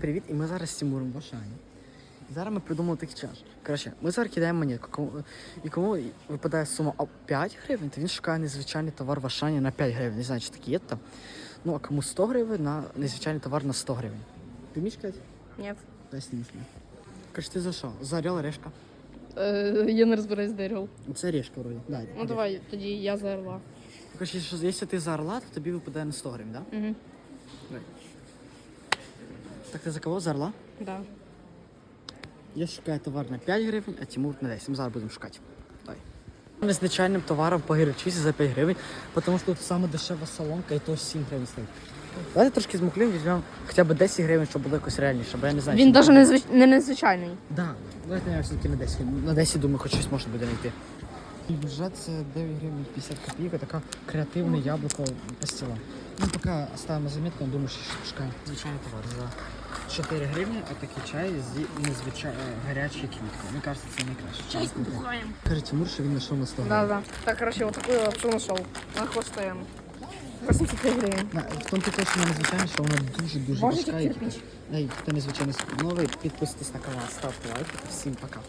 Привіт, і ми зараз з Тимуром в Ашані. Зараз ми придумали такий час. Коротше, ми зараз кидаємо монетку. Кому, і кому випадає сума 5 гривень, то він шукає незвичайний товар в Ашані на 5 гривень. Не знаю, чи такі є там. Ну, а кому 100 гривень на незвичайний товар на 100 гривень. Ти вмієш казати? Нет. Дай снімеш. Коротше, ти за що? За орел, решка. Е, я не розбираюсь з Деріл. Це решка вроді. Да, Ну давай, тоді я за орла. Коротше, якщо ти за орла, то тобі випадає на 100 гривень, так? Да? Угу. Так ти за кого? За орла? Да. Я шукаю товар на 5 гривень, а Тимур на 10. Ми зараз будемо шукати. Давай. Незвичайним товаром погірчися за 5 гривень, тому що тут саме дешева солонка і то 7 гривень стоїть. Давайте трошки змуклим, візьмемо хоча б 10 гривень, щоб було якось реальніше, бо я не знаю. Він чи навіть не, звич... не незвичайний. Да, давайте я все-таки на 10. На 10, думаю, хоч щось можна буде знайти. Бюджет це 9 гривень 50 копійок, така креативне яблуко пастила. Ну, поки ставимо замітку, я думаю, що шукаємо звичайний товар за 4 гривні, а такий чай з незвичай... гарячою квіткою. Мені кажется, це найкраще. Чай Знаємо. Каже Тимур, що він знайшов на 100 Да, гривень. да. Так, короче, вот такую лапшу нашел. На хвостаем. 85 гривень. На, в тому прикол, що вона незвичайна, що вона дуже-дуже важка. кирпич? Ей, хто незвичайно новий, підписуйтесь на канал, ставте лайки. Всім пока.